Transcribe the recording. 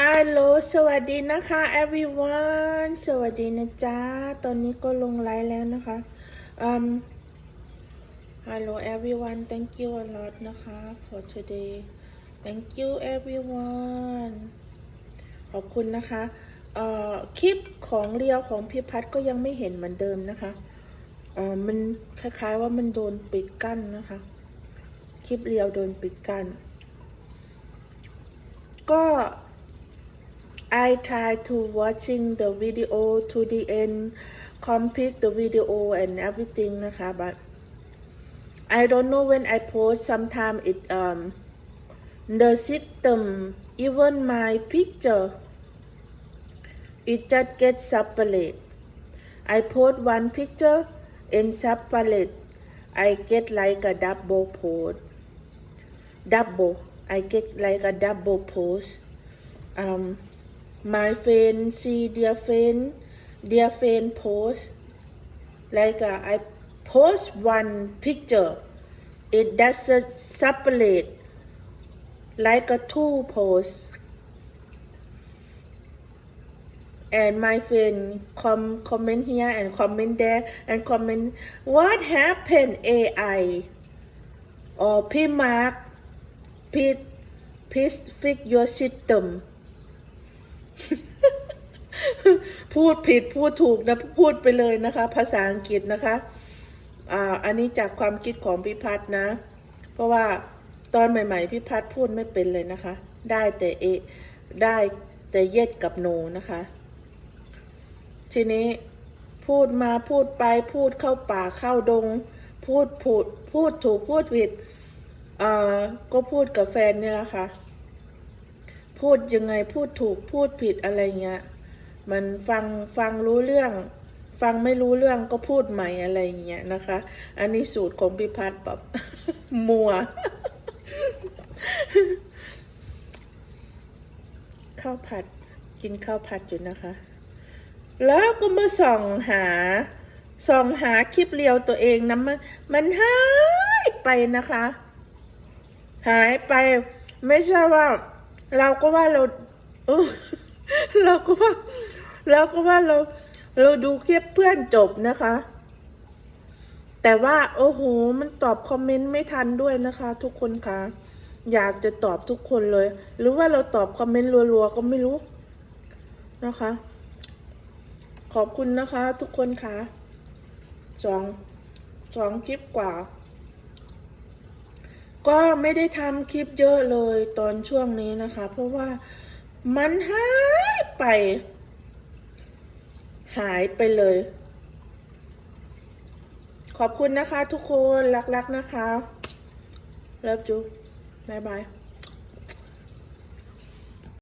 ฮัลโหล สวัสดีนะคะ everyone สวัสดีนะจ๊ะ ตอนนี้ก็ลงไลฟ์แล้วนะคะอืม Hello everyone thank you a lot นะคะ for today thank you everyone ขอบคุณนะคะเอ่อคลิปของเรียวของพี่พัดก็ยังไม่เห็นเหมือนเดิมนะคะเอ่อมันคล้ายๆว่ามันโดนปิดกั้นนะคะ คลิปเรียวโดนปิดกั้น ก็ I try to watching the video to the end complete the video and everything นะคะ but I don't know when I post sometime it um the system even my picture it just get separate I post one picture in separate I get like a double post double I get like a double post um my friend see their friend their friend post like uh, I post one picture. It doesn't separate like a two post and my friend com comment here and comment there and comment what happened AI or P Mark please please fix your system พูดผิดพูดถูกนะพูดไปเลยนะคะ ภาษาอังกฤษนะคะอ่าอันนี้จากความคิดของพี่พัฒน์นะเพราะว่าตอนใหม่ ๆพี่พัฒน์พูดไม่เป็นเลยนะคะ ได้แต่เอได้แต่เย็ดกับโนนะคะ ทีนี้พูดมาพูดไปพูดเข้าป่าเข้าดง พูดพูดพูดถูกพูดผิดอ่าก็พูดกับแฟนนี่แหละค่ะพูดยังไงพูดถูกพูดผิดอะไรเงี้ย มันฟังฟังรู้เรื่อง ฟังไม่รู้เรื่องก็พูดใหม่อะไรเงี้ยนะคะ อันนี้สูตรของพิพัฒน์แบบมัว ข้าวผัดกินข้าวผัดอยู่นะคะ แล้วก็มาส่องหาส่องหาคลิปเรียวตัวเองนะมันมันหายไปนะคะ หายไป ไม่ใช่ว่า เราก็ว่าเราเออ เราก็ว่าเราก็ว่าเรา เราดูเคลิปเพื่อนจบนะคะ แต่ว่าโอ้โห มันตอบคอมเมนต์ไม่ทันด้วยนะคะ ทุกคนคะอยากจะตอบทุกคนเลย หรือว่าเราตอบคอมเมนต์รัวๆก็ไม่รู้นะคะ ขอบคุณนะคะ ทุกคนคะสองสองคลิปกว่า ก็ไม่ได้ทำคลิปเยอะเลยตอนช่วงนี้นะคะ เพราะว่า มันหายไป หายไปเลย ขอบคุณนะคะทุกคน รักๆนะคะ เลิฟจูบายบาย